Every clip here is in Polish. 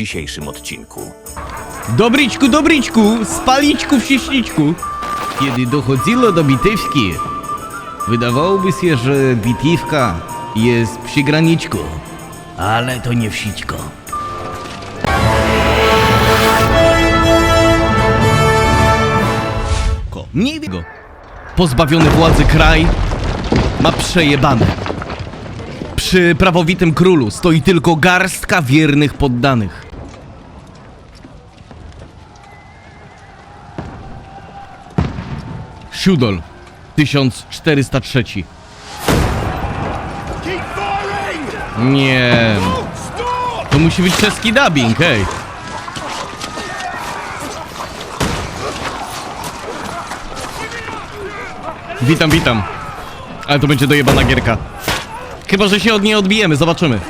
dzisiejszym odcinku. Dobriczku, dobriczku, spaliczku w. Kiedy dochodziło do bitewki, wydawałoby się, że bitewka jest przy graniczku. Ale to nie wsićko. Ko- Mniej go. Pozbawiony władzy kraj ma przejebane. Przy prawowitym królu stoi tylko garstka wiernych poddanych. Siudol 1403 Nie. To musi być czeski dubbing, hej. Witam, witam. Ale to będzie dojebana gierka. Chyba, że się od niej odbijemy, zobaczymy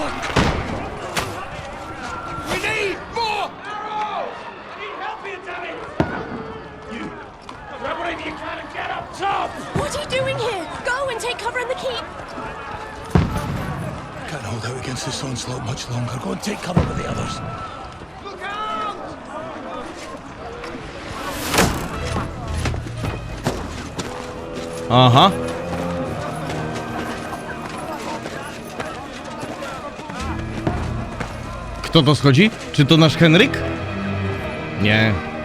out against this onslaught much longer. Go and take cover with the others. Look out! Aha Kto to schodzi? Czy to nasz Henryk? Nie.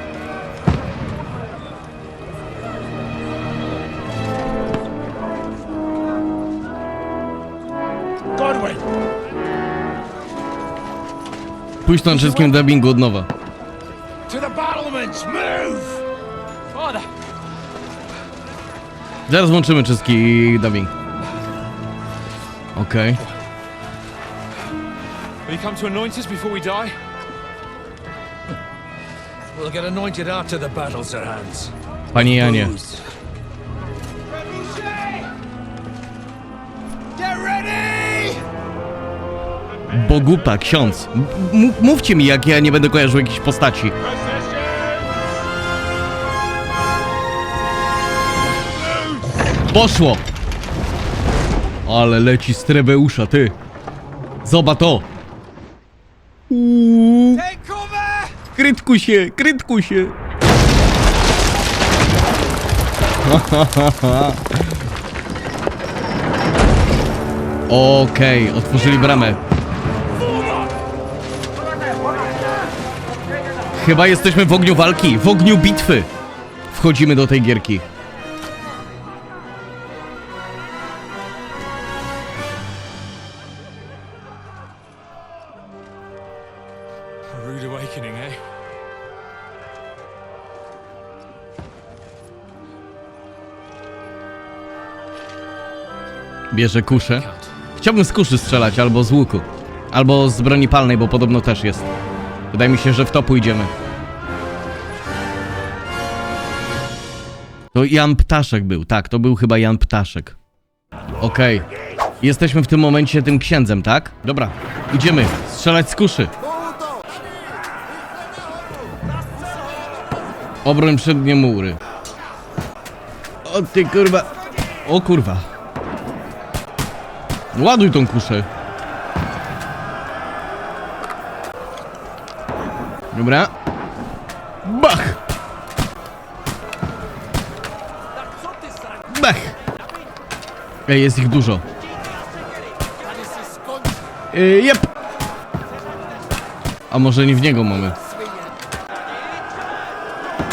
Pójdź na czeskim dubbingu od nowa. Zaraz włączymy czeski dubbing. Okej. will you come to anoint us before we die? We'll get anointed after the battle's at hands. Panie Janie. Boguta, ksiądz. M- mówcie mi, jak ja nie będę kojarzył jakiejś postaci. Poszło! Ale leci z ty. Zobacz to. Uuu, krytku się, krytku się. Okej, otworzyli bramę. Chyba jesteśmy w ogniu walki, w ogniu bitwy. Wchodzimy do tej gierki. Eh? Bierze kuszę. Chciałbym z kuszy strzelać, albo z łuku. Albo z broni palnej, bo podobno też jest. Wydaje mi się, że w to pójdziemy. To Jan Ptaszek był, tak, to był chyba Jan Ptaszek. Okej. Jesteśmy w tym momencie tym księdzem, tak? Dobra, idziemy. Strzelać z kuszy. Obroń przednie mury. O ty kurwa. O kurwa. Ładuj tą kuszę. Dobra. Bach! Bach! Ej, jest ich dużo. Yy, jep! A może nie w niego mamy?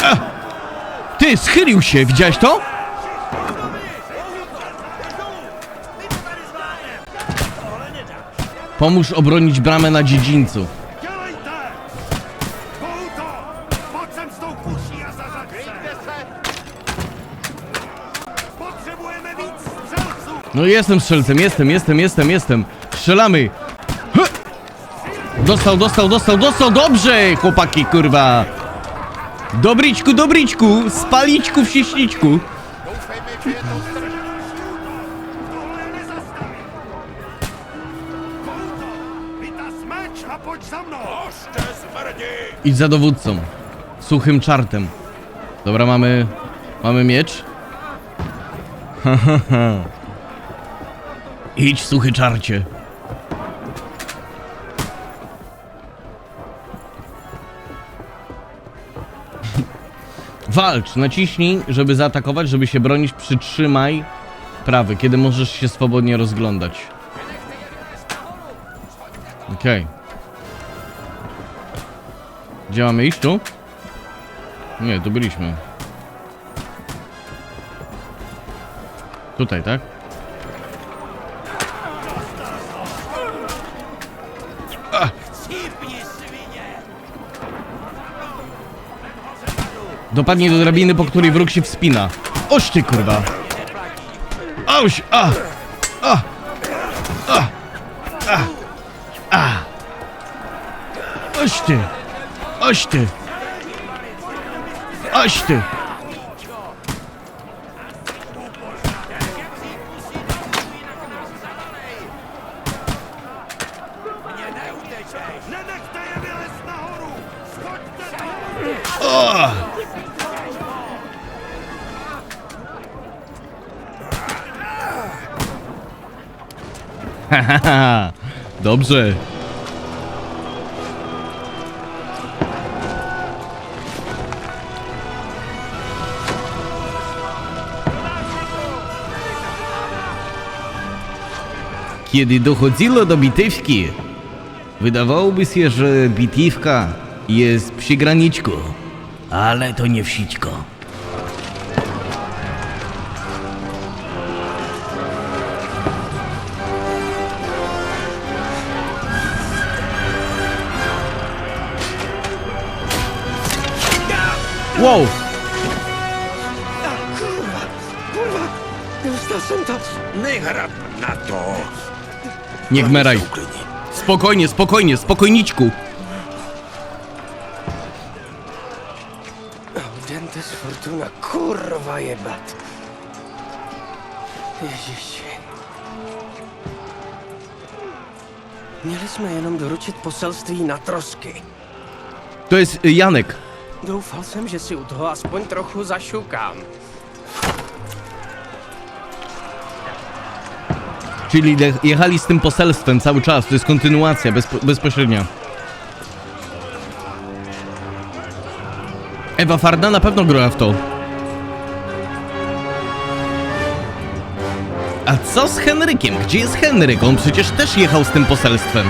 A! Ty, schylił się, widziałeś to? Pomóż obronić bramę na dziedzińcu. No jestem strzelcem, jestem, jestem, jestem, jestem. Strzelamy. Dostał, dostał, dostał, dostał. Dobrze, chłopaki, kurwa. Dobriczku, dobriczku. Spaliczku w sieśliczku. Wita smecz, a podź za mną! Oszcze smerdzi! Idź za dowódcą. Suchym czartem. Dobra, mamy... Mamy miecz. Ha, ha, ha. Idź, suchy czarcie. Walcz, naciśnij, żeby zaatakować, żeby się bronić, przytrzymaj prawy, kiedy możesz się swobodnie rozglądać. Okej. Okay. Gdzie mamy iść tu? Nie, tu byliśmy. Tutaj, tak? Dopadnie do drabiny, po której wróg się wspina. Oś ty, kurwa. Oś, a, a, a, a, a. Oś ty, oś ty. Oś ty. dobrze. Kiedy dochodziło do bitewki, wydawałoby się, że bitewka jest przy graniczku, ale to nie wsićko. Wow! Nie hrab na to! Nie gmeraj. Spokojnie, spokojnie, spokojniczku. Audentes fortuna, kurwa jebat. Ježiši. Měli jsme jenom doručit poselství na trosky. To jest y, Janek. Doufal jsem, že si u toho aspoň trochu zašukám. Czyli jechali z tym poselstwem cały czas. To jest kontynuacja bezpo- bezpośrednia. Ewa Farna na pewno grała w to. A co z Henrykiem? Gdzie jest Henryk? On przecież też jechał z tym poselstwem.